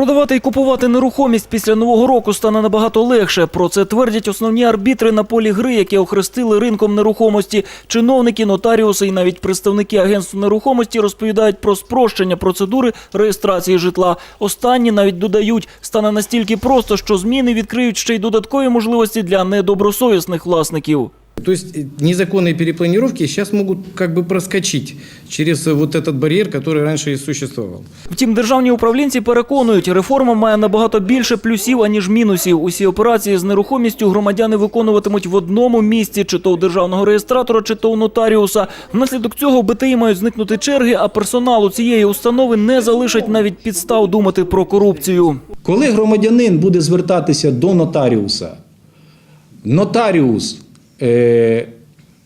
Продавати і купувати нерухомість після нового року стане набагато легше. Про це твердять основні арбітри на полі гри, які охрестили ринком нерухомості. Чиновники, нотаріуси і навіть представники агентств нерухомості розповідають про спрощення процедури реєстрації житла. Останні навіть додають, стане настільки просто, що зміни відкриють ще й додаткові можливості для недобросовісних власників. То есть э, незаконные перепланировки сейчас могут как бы проскочить через э, вот этот барьер, который раньше и существовал. Втім, державні управлінці переконують, реформа має набагато більше плюсів, аніж мінусів. Усі операції з нерухомістю громадяни виконуватимуть в одному місці, чи то у державного реєстратора, чи то у нотаріуса. Внаслідок цього в БТІ мають зникнути черги, а персоналу цієї установи не залишать навіть підстав думати про корупцію. Коли громадянин буде звертатися до нотаріуса, нотаріус е,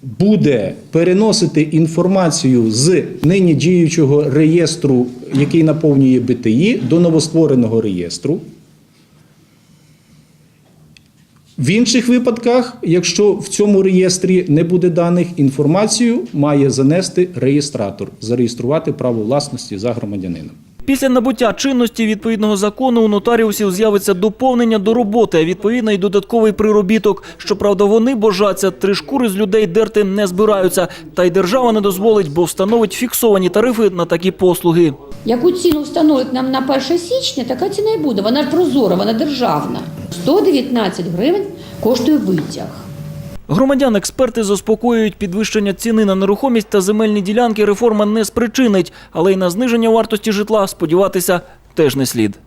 буде переносити інформацію з нині діючого реєстру, який наповнює БТІ, до новоствореного реєстру. В інших випадках, якщо в цьому реєстрі не буде даних, інформацію має занести реєстратор, зареєструвати право власності за громадянином. Після набуття чинності відповідного закону у нотаріусів з'явиться доповнення до роботи, а відповідно й додатковий приробіток. Щоправда, вони божаться, три шкури з людей дерти не збираються. Та й держава не дозволить, бо встановить фіксовані тарифи на такі послуги. Яку ціну встановить нам на 1 січня, така ціна і буде. Вона прозора, вона державна. 119 гривень коштує витяг. Громадян експерти заспокоюють підвищення ціни на нерухомість та земельні ділянки реформа не спричинить, але й на зниження вартості житла сподіватися теж не слід.